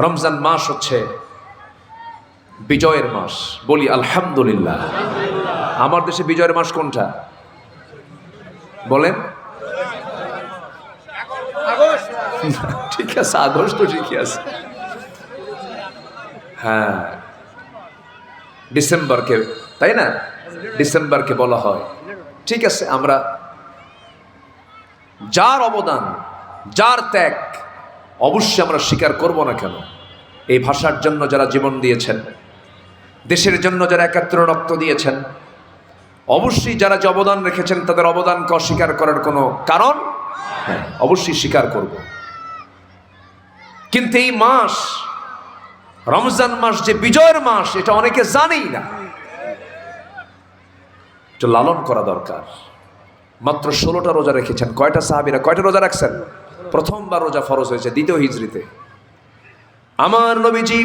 রমজান মাস হচ্ছে বিজয়ের মাস। বলি আলহামদুলিল্লাহ। আমার দেশে বিজয়ের মাস কোনটা? বলেন। ঠিক আছে, আগস্ট তো ঠিকই আছে। হ্যাঁ। ডিসেম্বরকে, তাই না? ডিসেম্বরকে বলা হয়। ঠিক আছে, আমরা যার অবদান, যার ত্যাগ অবশ্যই আমরা স্বীকার করব না কেন? এই ভাষার জন্য যারা জীবন দিয়েছেন দেশের জন্য যারা একাত্র রক্ত দিয়েছেন অবশ্যই যারা যে অবদান রেখেছেন তাদের অবদানকে অস্বীকার করার কোনো কারণ? হ্যাঁ, অবশ্যই স্বীকার করব। কিন্তু এই মাস রমজান মাস যে বিজয়ের মাস এটা অনেকে জানেই না। লালন করা দরকার। মাত্র ষোলোটা রোজা রেখেছেন। কয়টা সাহাবিরা কয়টা রোজা রাখছেন? প্রথমবার রোজা ফরজ হয়েছে, দ্বিতীয় হিজড়িতে। আমার নবীজি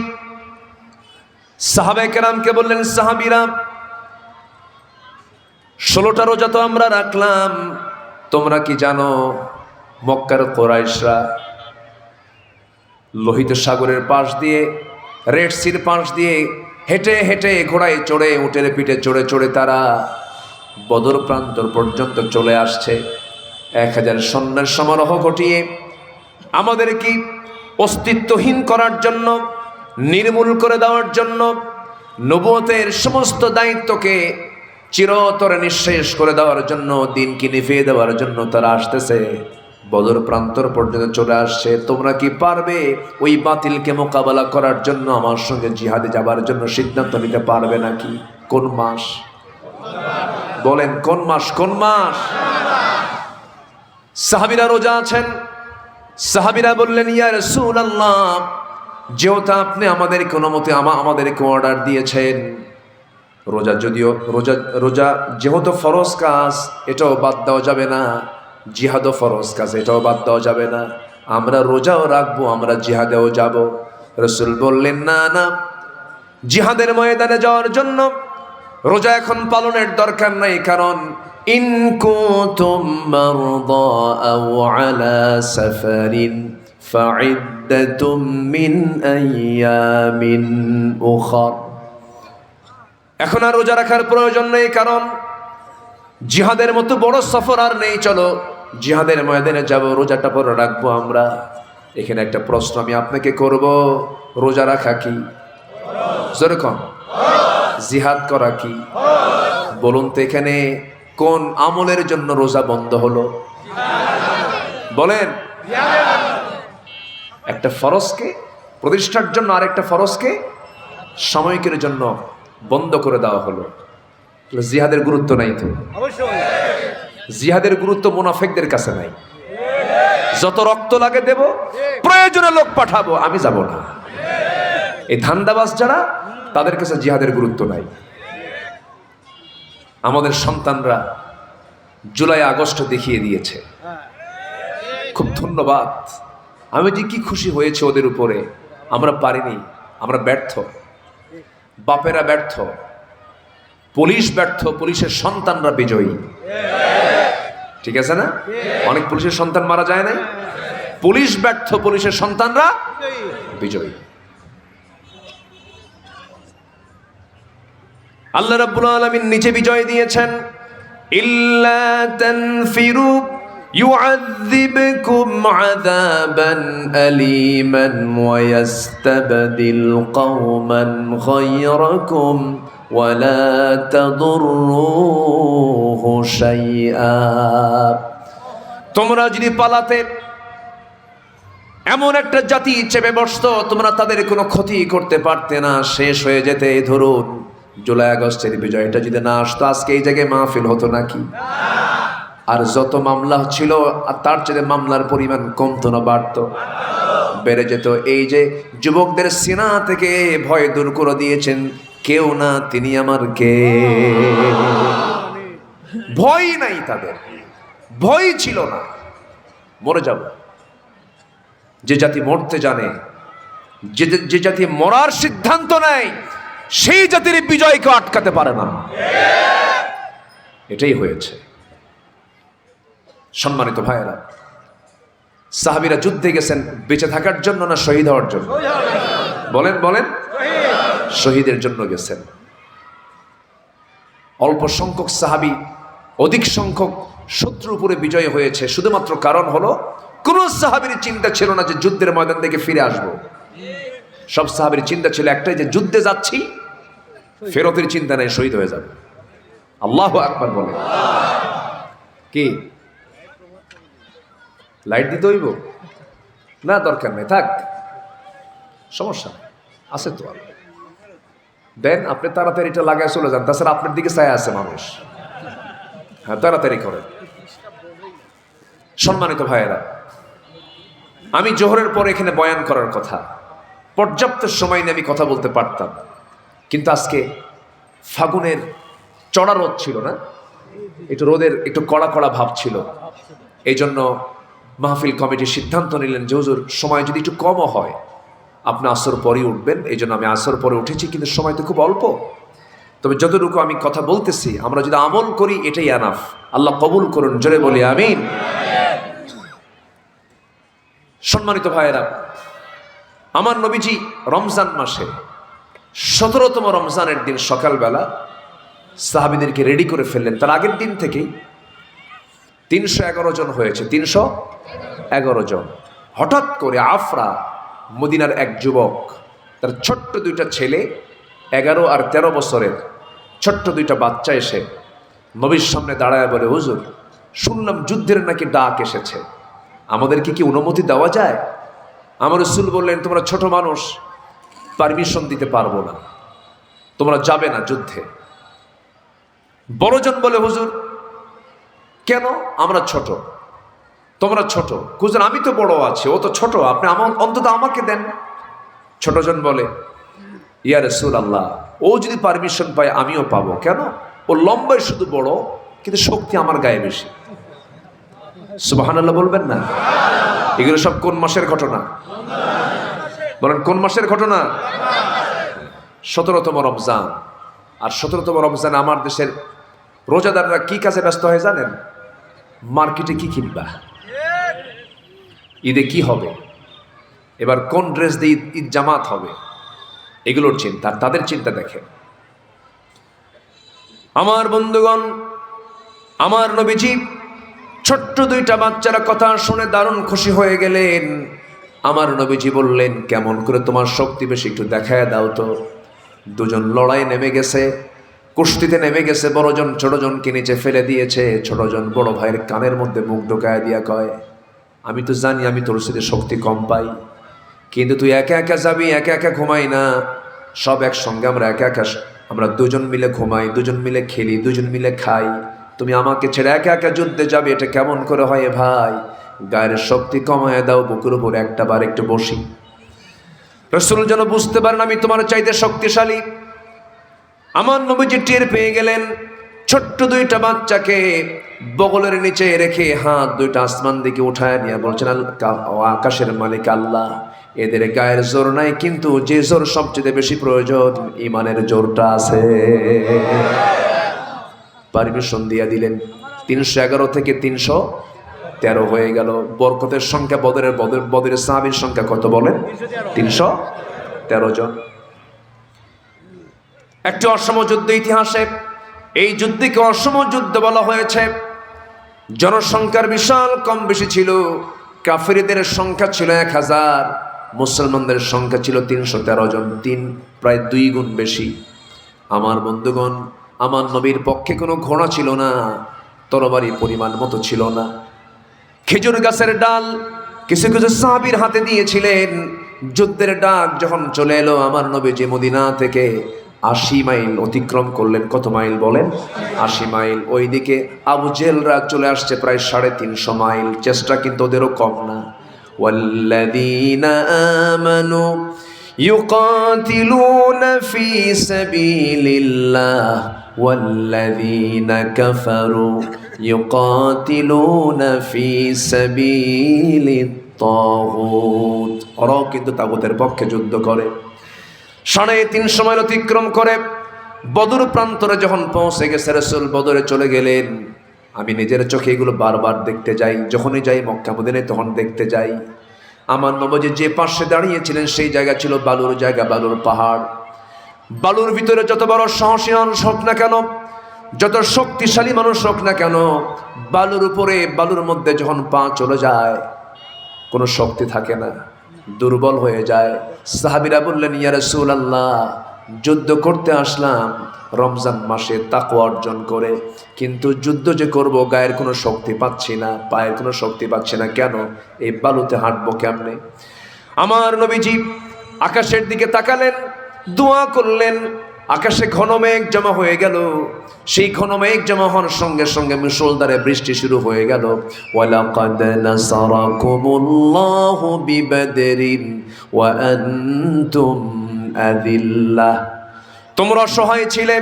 সাহাবে কেরামকে বললেন, সাহাবিরা, ষোলোটা রোজা তো আমরা রাখলাম। তোমরা কি জানো, মক্কার কোরাইশরা লোহিত সাগরের পাশ দিয়ে, রেড সির পাশ দিয়ে হেঁটে হেঁটে ঘোড়ায় চড়ে, উটের পিঠে চড়ে চড়ে তারা বদর প্রান্তর পর্যন্ত চলে আসছে। এক হাজার সন্ন্যার সমারোহ ঘটিয়ে আমাদের কি অস্তিত্বহীন করার জন্য, নির্মূল করে দেওয়ার জন্য নবতের সমস্ত দায়িত্বকে চিরতরে নিঃশেষ করে দেওয়ার জন্য, দিনকে নিভিয়ে দেওয়ার জন্য তারা আসতেছে। বদর প্রান্তর পর্যন্ত চলে আসছে। তোমরা কি পারবে ওই বাতিলকে মোকাবেলা করার জন্য, আমার সঙ্গে জিহাদে যাবার জন্য সিদ্ধান্ত নিতে পারবে নাকি? কোন মাস? বলেন, কোন মাস? কোন মাস? সাহাবিরা রোজা আছেন। সাহাবিরা বললেন, ইয়া রসুল আল্লাহ যেহেতু আপনি আমাদের কোনো মতে আমা, আমাদেরকে অর্ডার দিয়েছেন, রোজা যদিও, রোজা রোজা যেহেতু ফরজ কাজ, এটাও বাদ দেওয়া যাবে না। জিহাদও ফরজ কাজ, এটাও বাদ দেওয়া যাবে না। আমরা রোজাও রাখব, আমরা জিহাদেও যাব। রসুল বললেন, না না। জিহাদের ময়দানে যাওয়ার জন্য রোজা এখন পালনের দরকার নাই, কারণ ইন কুতুম মারদা আও আলা সাফারিন ফাইদ্দাতুম মিন আইয়ামিন উখর। এখন আর রোজা রাখার প্রয়োজন নেই, কারণ জিহাদের মতো বড় সফর আর নেই, চলো জিহাদের ময়দানে যাব, রোজাটা পরে রাখব আমরা। এখানে একটা প্রশ্ন আমি আপনাকে করব, রোজা রাখা কি? যেরকম জিহাদ করা কি? বলুন তো এখানে কোন আমলের জন্য রোজা বন্ধ হলো? বলেন। একটা ফরজকে প্রতিষ্ঠার জন্য আরেকটা ফরজকে সাময়িকের জন্য বন্ধ করে দেওয়া হলো। জিহাদের গুরুত্ব নাই তো? জিহাদের গুরুত্ব মুনাফেকদের কাছে নাই। যত রক্ত লাগে দেব, প্রয়োজনে লোক পাঠাবো, আমি যাব না। এই ধান্দাবাজ যারা তাদের কাছে জিহাদের গুরুত্ব নাই। আমাদের সন্তানরা জুলাই আগস্ট দেখিয়ে দিয়েছে। খুব ধন্যবাদ। আমি যে কি খুশি হয়েছে ওদের উপরে? আমরা পারিনি আমরা ব্যর্থ। বাপেরা ব্যর্থ পুলিশ ব্যর্থ পুলিশের সন্তানরা বিজয়ী। ঠিক আছে না? অনেক পুলিশের সন্তান মারা যায় নাই? পুলিশ ব্যর্থ পুলিশের সন্তানরা বিজয়ী। আল্লাহ রাব্বুল আলামিন নিচে বিজয় দিয়েছেন ইল্লা তানফিরু يعذبكم عذابا أليما ويستبدل قوما غيركم ولا تضروه شيئا তোমরা যদি পালাতে এমন একটা জাতি চেপে বসতো তোমরা তাদের কোনো ক্ষতি করতে পারতে না শেষ হয়ে যেতে ধরুন জুলাই আগস্টের বিজয়টা যদি না আসতো, আজকে এই জায়গায় মাহফিল হতো নাকি? আর যত মামলা ছিল তার চেয়ে মামলার পরিমাণ কমতো না, বাড়তো। বেড়ে যেত। এই যে যুবকদের সিনা থেকে ভয় দূর করে দিয়েছেন, কেউ না তিনি আমার কে ভয় নাই তাদের। ভয় ছিল না। মরে যাব। যে জাতি মরতে জানে, যে যে জাতি মরার সিদ্ধান্ত নেয় সেই জাতির বিজয়কে আটকাতে পারে না। এটাই হয়েছে। সম্মানিত ভাইয়েরা, সাহাবিরা যুদ্ধে গেছেন, বেঁচে থাকার জন্য না শহীদ হওয়ার জন্য? বলেন বলেন। শহীদের জন্য গেছেন। অল্প সংখ্যক সাহাবি, অধিক সংখ্যক শত্রুর উপরে বিজয় হয়েছে। শুধুমাত্র কারণ হলো, কোন সাহাবির চিন্তা ছিল না যে যুদ্ধের ময়দান থেকে ফিরে আসব। সব সাহাবির চিন্তা ছিল একটাই যে যুদ্ধে যাচ্ছি ফেরতের চিন্তা নেই, শহীদ হয়ে যাবে। আল্লাহ আকবার বলে। কি? লাইট দিতে হইব? না, দরকার নেই, থাক। সমস্যা। আছে তো আর। দেন আপনি তাড়াতাড়ি এটা লাগায় চলে যান। তাছাড়া আপনার দিকে চায় আছে মানুষ। হ্যাঁ তাড়াতাড়ি করেন। সম্মানিত ভাইয়েরা, আমি জোহরের পর এখানে বয়ান করার কথা। পর্যাপ্ত সময় নিয়ে আমি কথা বলতে পারতাম। কিন্তু আজকে ফাগুনের চড়া রোদ ছিল না, একটু রোদের একটু কড়া কড়া ভাব ছিল। এই জন্য মাহফিল কমিটির সিদ্ধান্ত নিলেন যে, হুজুর, সময় যদি একটু কমও হয়, আপনি আসর পরেই উঠবেন। এই জন্য আমি আসর পরে উঠেছি, কিন্তু সময় তো খুব অল্প। তবে যতটুকু আমি কথা বলতেছি, আমরা যদি আমল করি, এটাই আনাফ আল্লাহ কবুল করুন, জোরে বলি, আমিন। সম্মানিত ভাইয়েরা, আমার নবীজি রমজান মাসে সতেরোতম রমজানের দিন সকালবেলা সাহাবিদেরকে রেডি করে ফেললেন। তার আগের দিন থেকেই তিনশো এগারো জন হয়েছে। তিনশো এগারো জন। হঠাৎ করে আফরা মদিনার এক যুবক, তার ছোট্ট দুইটা ছেলে, এগারো আর তেরো বছরের ছোট্ট দুইটা বাচ্চা এসে নবীর সামনে দাঁড়ায় বলে, হুজুর, শুনলাম যুদ্ধের নাকি ডাক এসেছে। আমাদেরকে কি অনুমতি দেওয়া যায়? আমার রসুল বললেন, তোমরা ছোট মানুষ পারমিশন দিতে পারব না। তোমরা যাবে না যুদ্ধে। বড়জন বলে, হুজুর, কেন? আমরা ছোট। তোমরা ছোট। হুজুর, আমি তো বড় আছি, ও তো ছোট। আপনি আমার, অন্তত আমাকে দেন। ছোটজন বলে, ইয়া রসুল আল্লাহ ও যদি পারমিশন পায়, আমিও পাবো। কেন? ও লম্বায় শুধু বড়, কিন্তু শক্তি আমার গায়ে বেশি। সুবাহান আল্লাহ বলবেন না? এগুলো সব কোন মাসের ঘটনা? বলেন, কোন মাসের ঘটনা? সতেরোতম রমজান। আর সতেরোতম রমজান আমার দেশের রোজাদাররা কি কাজে ব্যস্ত হয়ে জানেন? মার্কেটে কি কিনবা? ঈদে কি হবে? এবার কোন ড্রেস দিয়ে ঈদ- জামাত হবে? এগুলোর চিন্তা তাদের চিন্তা দেখেন। আমার বন্ধুগণ, আমার নবীজি, ছোট্ট দুইটা বাচ্চারা কথা শুনে দারুণ খুশি হয়ে গেলেন। আমার নবীজি বললেন, কেমন করে তোমার শক্তি বেশি একটু দেখায় দাও তো। দুজন লড়াই নেমে গেছে, কুস্তিতে নেমে গেছে, বড়জন ছোটজনকে নিচে ফেলে দিয়েছে, ছোটজন বড় ভাইয়ের কানের মধ্যে মুখ ঢোকায় দিয়া কয়, আমি তো জানি আমি তোর সাথে শক্তি কম পাই, কিন্তু তুই একা একা যাবি, একা একা ঘুমাই না। সব একসঙ্গে আমরা একা একা আমরা দুজন মিলে ঘুমাই, দুজন মিলে খেলি, দুজন মিলে খাই। তুমি আমাকে ছেড়ে একা একা যুদ্ধে যাবে, এটা কেমন করে হয় ভাই? গায়ের শক্তি কমায় দাও, বুকুর উপর একটা বার একটু বসি। রসুল যেন বুঝতে পারেন, আমি তোমার চাইতে শক্তিশালী। আমার নবীজি টের পেয়ে গেলেন, ছোট্ট দুইটা বাচ্চাকে বগলের নিচে রেখে হাত দুইটা আসমান দিকে উঠায় নিয়ে বলছেন আকাশের মালিক আল্লাহ, এদের গায়ের জোর নাই, কিন্তু যে জোর সবচেয়ে বেশি প্রয়োজন ইমানের জোরটা আছে। পারমিশন দিয়ে দিলেন, তিনশো এগারো থেকে তিনশো তেরো হয়ে গেল। বরকতের সংখ্যা বদরের বদর বদরের সাহাবির সংখ্যা কত বলেন? তিনশো তেরো জন। একটি অসম যুদ্ধ ইতিহাসে এই যুদ্ধকে অসম যুদ্ধ বলা হয়েছে। জনসংখ্যার বিশাল কম বেশি ছিল। কাফেরিদের সংখ্যা ছিল এক হাজার। মুসলমানদের সংখ্যা ছিল তিনশো তেরো জন। তিন প্রায় দুই গুণ বেশি। আমার বন্ধুগণ, আমার নবীর পক্ষে কোনো ঘোড়া ছিল না। তরবারি পরিমাণ মতো ছিল না। খেজুর গাছের ডাল কিছু কিছু সাহাবির হাতে দিয়েছিলেন যুদ্ধের ডাক যখন চলে এলো আমার নবী যে মদিনা থেকে আশি মাইল অতিক্রম করলেন কত মাইল বলেন আশি মাইল ওইদিকে আবু জেলরা চলে আসছে প্রায় সাড়ে তিনশো মাইল চেষ্টা কিন্তু ওদেরও কম না والذين آمنوا يقاتلون في سبيل الله والذين كفروا يقاتلون في سبيل الطاغوت ওরাও কিন্তু তাগুতের পক্ষে যুদ্ধ করে সাড়ে তিনশো মাইল অতিক্রম করে বদর প্রান্তরে যখন পৌঁছে গেছে রসুল বদরে চলে গেলেন আমি নিজের চোখে এগুলো বারবার দেখতে যাই যখনই যাই মক্কা মদিনে তখন দেখতে যাই আমার নবজি যে পাশে দাঁড়িয়েছিলেন সেই জায়গা ছিল বালুর জায়গা বালুর পাহাড় বালুর ভিতরে যত বড় সাহসী মানুষ হোক না কেন, যত শক্তিশালী মানুষ হোক না কেন, বালুর উপরে, বালুর মধ্যে যখন পা চলে যায়, কোনো শক্তি থাকে না, দুর্বল হয়ে যায়। সাহাবিরা বললেন, ইয়া রসুল আল্লাহ যুদ্ধ করতে আসলাম, রমজান মাসে তাকু অর্জন করে, কিন্তু যুদ্ধ যে করব, গায়ের কোনো শক্তি পাচ্ছি না, পায়ের কোনো শক্তি পাচ্ছি না, কেন? এই বালুতে হাঁটবো কেমনে? আমার নবীজি আকাশের দিকে তাকালেন দোয়া করলেন, আকাশে ঘন মেঘ জমা হয়ে গেল। সেই ঘন মেঘ জমা হওয়ার সঙ্গে সঙ্গে মুসলধারে বৃষ্টি শুরু হয়ে গেল। ওয়ালাকাদ নাসারাকুমুল্লাহু বিবাদরিন ওয়া আনতুম আযিল্লাহ তোমরা অসহায় ছিলে,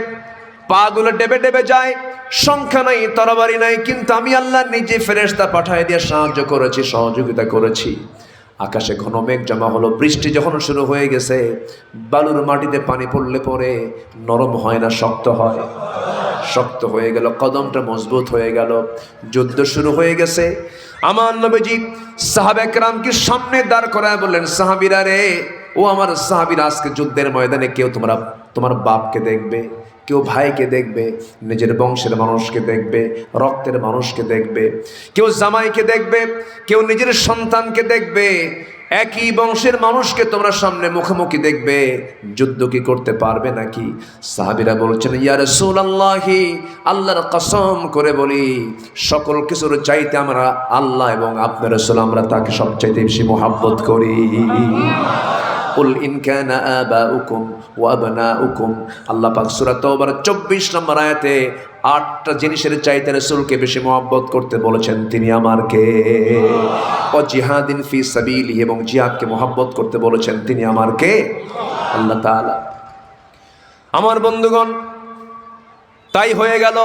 পাগুলো ডেবে ডেবে যায়, সংখ্যা নাই, তরবারি নাই, কিন্তু আমি আল্লাহ নিজে ফেরেশতা পাঠায় দিয়ে সাহায্য করেছি, সহযোগিতা করেছি। আকাশে ঘন মেঘ জমা হলো, বৃষ্টি যখন শুরু হয়ে গেছে, বালুর মাটিতে পানি পড়লে পরে নরম হয় না, শক্ত হয়। শক্ত হয়ে গেল, কদমটা মজবুত হয়ে গেল। যুদ্ধ শুরু হয়ে গেছে। আমার নবীজি সাহাবেক রামকে সামনে দাঁড় করায় বললেন, সাহাবিরা রে, ও আমার সাহাবিরা, আজকে যুদ্ধের ময়দানে কেউ তোমরা, তোমার বাপকে দেখবে? কেউ ভাইকে দেখবে নিজের বংশের মানুষকে দেখবে রক্তের মানুষকে দেখবে কেউ জামাইকে দেখবে কেউ নিজের সন্তানকে দেখবে একই বংশের মানুষকে তোমরা সামনে মুখোমুখি দেখবে যুদ্ধ কি করতে পারবে নাকি? সাহাবিরা বলছেন ইয়ার আল্লাহি আল্লাহর কসম করে বলি সকল কিছুর চাইতে আমরা আল্লাহ এবং আপনার রসুল আমরা তাকে সবচাইতে বেশি মোহাব্বত করি। কুল ইন কানা আবাউকুম ওয়া আবনাউকুম। আল্লাহ পাক সূরা তাওবার 24 নম্বর আয়াতে আটটা জিনিসের চাইতে রাসূলকে বেশি মহব্বত করতে বলেছেন। তিনি আমার কে ও জিহাদিন ফি সাবিলি এবং জিহাদকে মহব্বত করতে বলেছেন। তিনি আমার কে আল্লাহ তাআলা। আমার বন্ধুগণ, তাই হয়ে গেল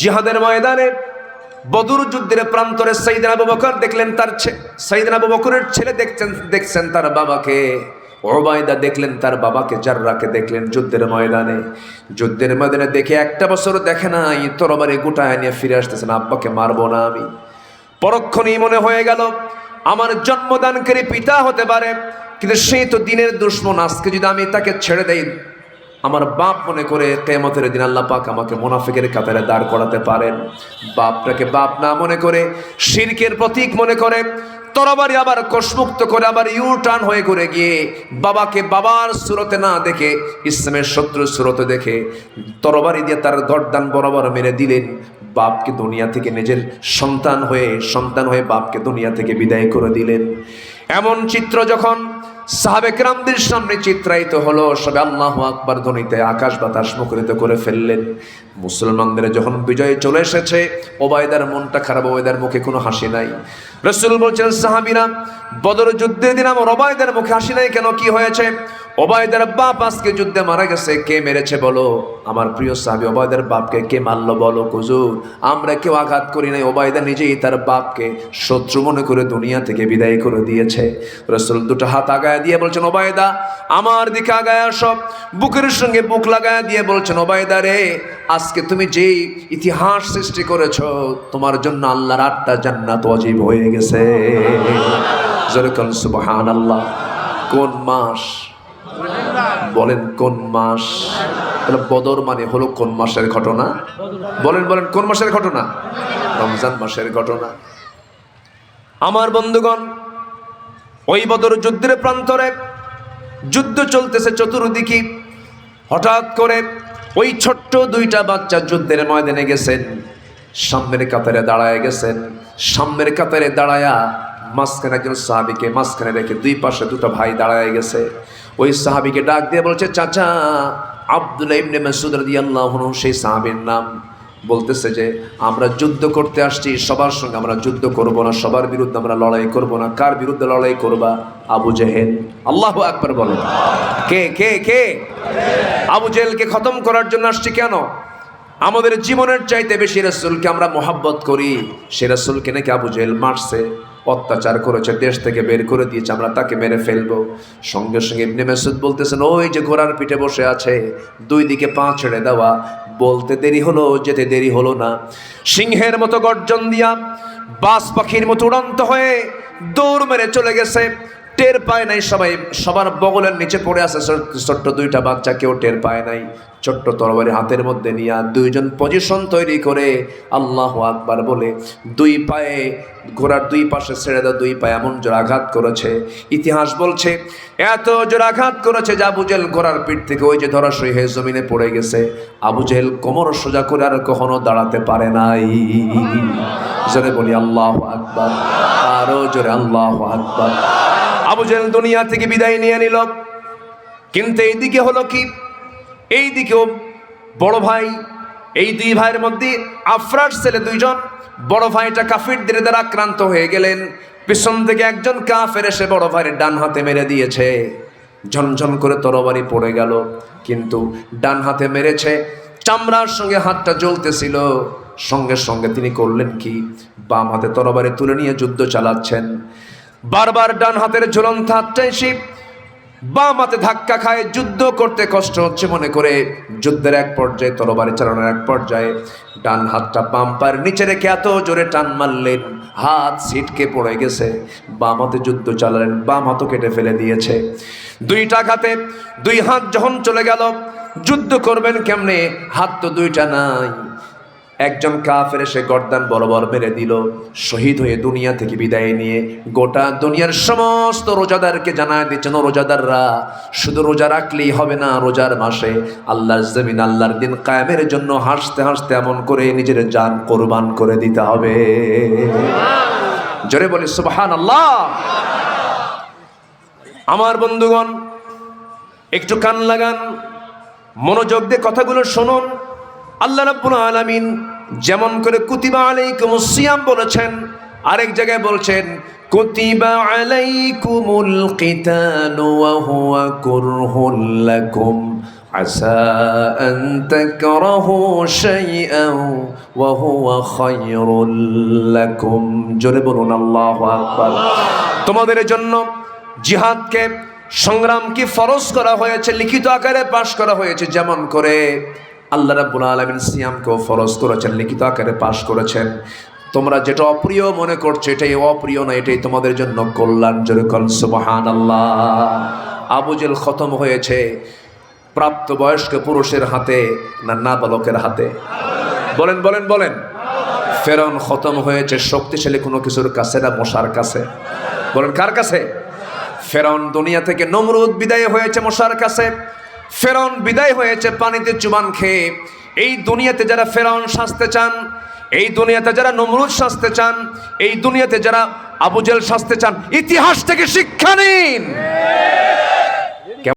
জিহাদের ময়দানে বদুর যুদ্ধের প্রান্তরে সাইদিন আবু বকর দেখলেন তার সাইদিন আবু বকরের ছেলে দেখছেন দেখছেন তার বাবাকে। ওবায়দা দেখলেন, তার বাবাকে জাররাকে দেখলেন যুদ্ধের ময়দানে। যুদ্ধের ময়দানে দেখে একটা বছর দেখে নাই, তরবারে গোটায় নিয়ে ফিরে আসতেছেন, আব্বাকে মারবো না আমি। পরক্ষণেই মনে হয়ে গেল, আমার জন্মদানকারী পিতা হতে পারে, কিন্তু সেই তো দিনের দুশ্মন, আজকে যদি আমি তাকে ছেড়ে দেই, আমার বাপ মনে করে কেমতের দিন আল্লাহ পাক আমাকে মোনাফিকের কাতারে দাঁড় করাতে পারেন। বাপটাকে বাপ না মনে করে, শিরকের প্রতীক মনে করে তরবারি আবার কোষমুক্ত করে আবার ইউ টার্ন হয়ে করে গিয়ে বাবাকে বাবার সুরতে না দেখে, ইসলামের শত্রুর সুরতে দেখে তরবারি দিয়ে তার গরদান বরাবর মেরে দিলেন, বাপকে দুনিয়া থেকে নিজের সন্তান হয়ে সন্তান হয়ে বাপকে দুনিয়া থেকে বিদায় করে দিলেন। এমন চিত্র যখন সাহাবেকরামদের সামনে চিত্রায়িত হলো, সবে আল্লাহ আকবার ধ্বনিতে আকাশ বাতাস মুখরিত করে ফেললেন। মুসলমানদের যখন বিজয় চলে এসেছে, ওবায়দার মনটা খারাপ, ওবায়দার মুখে কোনো হাসি নাই। রসুল বলছেন, সাহাবিরা, বদর যুদ্ধের দিন আমার ওবায়দার মুখে হাসি নাই কেন? কি হয়েছে? ওবায়দার বাপ আজকে যুদ্ধে মারা গেছে, কে মেরেছে বলো? আমার প্রিয় সাহাবি, ওবায়দার বাপকে কে মারলো বলো? কুজুর আমরা কেউ আঘাত করি নাই, ওবায়দা নিজেই তার বাপকে শত্রু মনে করে দুনিয়া থেকে বিদায় করে দিয়েছে। রসুল দুটো হাত আগায় দিয়ে বলছেন, ওবায়দা, আমার দিকে আগায় সব বুকের সঙ্গে বুক লাগায় দিয়ে বলছেন, ওবায়দা রে, আজকে তুমি যেই ইতিহাস সৃষ্টি করেছ, তোমার জন্য আল্লাহর আটটা জান্নাত অজীব হয়ে গেছে। যেরকম সুবহান আল্লাহ কোন মাস? বলেন, কোন মাস? তাহলে বদর মানে হলো কোন মাসের ঘটনা? বলেন বলেন, কোন মাসের ঘটনা? রমজান মাসের ঘটনা। আমার বন্ধুগণ ওই বদর যুদ্ধের প্রান্তরে যুদ্ধ চলতেছে চতুর্দিকে। হঠাৎ করে ওই ছোট্ট দুইটা বাচ্চা যুদ্ধের ময়দানে গেছেন, সামনের কাতারে দাঁড়ায় গেছেন। সামনের কাতারে দাঁড়ায়া মাঝখানে একজন সাহাবিকে মাঝখানে রেখে দুই পাশে দুটো ভাই দাঁড়ায় গেছে। ওই সাহাবিকে ডাক দিয়ে বলছে, চাচা আব্দুল ইবনে মাসুদ রাদিয়াল্লাহু আনহু, সেই সাহাবীর নাম। বলতেছে যে, আমরা যুদ্ধ করতে আসছি, সবার সঙ্গে আমরা যুদ্ধ করব না, সবার বিরুদ্ধে আমরা লড়াই করব না। কার বিরুদ্ধে লড়াই করবা? আবু জেহেল। আল্লাহ আকবার বলেন। কে কে কে? আবু জেহেলকে খতম করার জন্য আসছি কেন? আমাদের জীবনের চাইতে বেশি রাসূলকে আমরা মোহাব্বত করি। সে রাসূলকে নাকি আবু জেহেল মারছে, অত্যাচার করেছে, দেশ থেকে বের করে দিয়েছে, আমরা তাকে মেরে ফেলব। সঙ্গে সঙ্গে ইবনে মেসুদ বলতেছেন, ওই যে ঘোড়ার পিঠে বসে আছে, দুই দিকে পা ছেড়ে দেওয়া বলতে দেরি হলো, যেতে দেরি হলো না। সিংহের মতো গর্জন দিয়া বাস পাখির মতো উড়ন্ত হয়ে দৌড় মেরে চলে গেছে। টের পায় নাই সবাই। সবার বগলের নিচে পড়ে আছে ছোট্ট- দুইটা বাচ্চা, কেউ টের পায় নাই। ছোট্ট তরবারি হাতের মধ্যে নিয়ে দুইজন পজিশন তৈরি করে আল্লাহ আকবার বলে, দুই পায়ে ঘোড়ার দুই পাশে ছেড়ে দেওয়া দুই পায়ে এমন জোর আঘাত করেছে। ইতিহাস বলছে, এত জোর আঘাত করেছে যে আবু জেল ঘোড়ার পিঠ থেকে ওই যে ধরাশয়ী হয়ে জমিনে পড়ে গেছে। আবু জেল কোমর সোজা করে আর কখনো দাঁড়াতে পারে নাই। জোরে বলি, আল্লাহ আকবার। আরও জোরে, আল্লাহ আকবার। আবু জেল দুনিয়া থেকে বিদায় নিয়ে নিল। কিন্তু এইদিকে হলো কি? এইদিকেও বড় ভাই, এই দুই ভাইয়ের মধ্যে আফরার ছেলে দুইজন, বড় ভাইটা কাফিরদের দ্বারা আক্রান্ত হয়ে গেলেন। পিছন থেকে একজন কাফের এসে বড় ভাইয়ের ডান হাতে মেরে দিয়েছে। ঝনঝন করে তরবারি পড়ে গেল, কিন্তু ডান হাতে মেরেছে। চামড়ার সঙ্গে হাতটা জ্বলতেছিল। সঙ্গে সঙ্গে তিনি করলেন কি? বাম হাতে তরবারি তুলে নিয়ে যুদ্ধ চালাচ্ছেন। বারবার ডান হাতের ঝুলন্ত হাতটা এসে বাম হাতে ধাক্কা খায়, যুদ্ধ করতে কষ্ট হচ্ছে মনে করে। যুদ্ধের এক পর্যায়ে, তরবারি চালানোর এক পর্যায়ে, ডান হাতটা বাম পায়ের নিচে রেখে এত জোরে টান মারলেন। হাত সিটকে পড়ে গেছে। বাম হাতে যুদ্ধ চালালেন, বাম হাতও কেটে ফেলে দিয়েছে। দুইটা হাতে দুই হাত যখন চলে গেল, যুদ্ধ করবেন কেমনে? হাত তো দুইটা নাই। একজন কাফের এসে গর্দান বরাবর মেরে দিল। শহীদ হয়ে দুনিয়া থেকে বিদায় নিয়ে গোটা দুনিয়ার সমস্ত রোজাদারকে জানায় দিচ্ছেন রোজাদাররা, শুধু রোজা রাখলেই হবে না, রোজার মাসে আল্লাহর জমিন, আল্লাহর দিন কায়েমের জন্য হাসতে হাসতে এমন করে নিজের যান কোরবান করে দিতে হবে। জোরে বলি সুবহান আল্লাহ আমার বন্ধুগণ, একটু কান লাগান, মনোযোগ দিয়ে কথাগুলো শুনুন। আল্লাহ রাব্বুল আলামিন যেমন করে কুতিবা আলাইকুম সিয়াম বলেছেন আরেক জায়গায় বলছেন কুতিবা আলাইকুমুল কিতালু ওয়া হুয়া কুরহুল লাকুম عسى أن تكرهوا شيئا وهو خير لكم জোরে বলুন আল্লাহু আকবার তোমাদের জন্য জিহাদকে সংগ্রামকে ফরজ করা হয়েছে লিখিত আকারে পাশ করা হয়েছে যেমন করে আল্লাহ রাব্বুল আলামিন সিয়ামকেও ফরজ করেছেন, লিখিত আকারে পাশ করেছেন। তোমরা যেটা অপ্রিয় মনে করছ, এটাই অপ্রিয় না এটাই তোমাদের জন্য কল্যাণ জোরে কল, সুবহানাল্লাহ। আবুজেল খতম হয়েছে প্রাপ্তবয়স্ক পুরুষের হাতে না নাবালকের হাতে? বলেন বলেন বলেন। ফেরন খতম হয়েছে, শক্তিশালী কোনো কিছুর কাছে না মশার কাছে? বলেন, কার কাছে? ফেরন দুনিয়া থেকে নমরুদ বিদায় হয়েছে মশার কাছে। ফেরন বিদায় হয়েছে, পানিতে চুবান খেয়ে। এই দুনিয়াতে যারা ফেরন শাস্তে চান, এই দুনিয়াতে যারা নমরুদ শাস্তে চান, এই দুনিয়াতে যারা আবুজেল শাস্তে চান, ইতিহাস থেকে শিক্ষা নিন।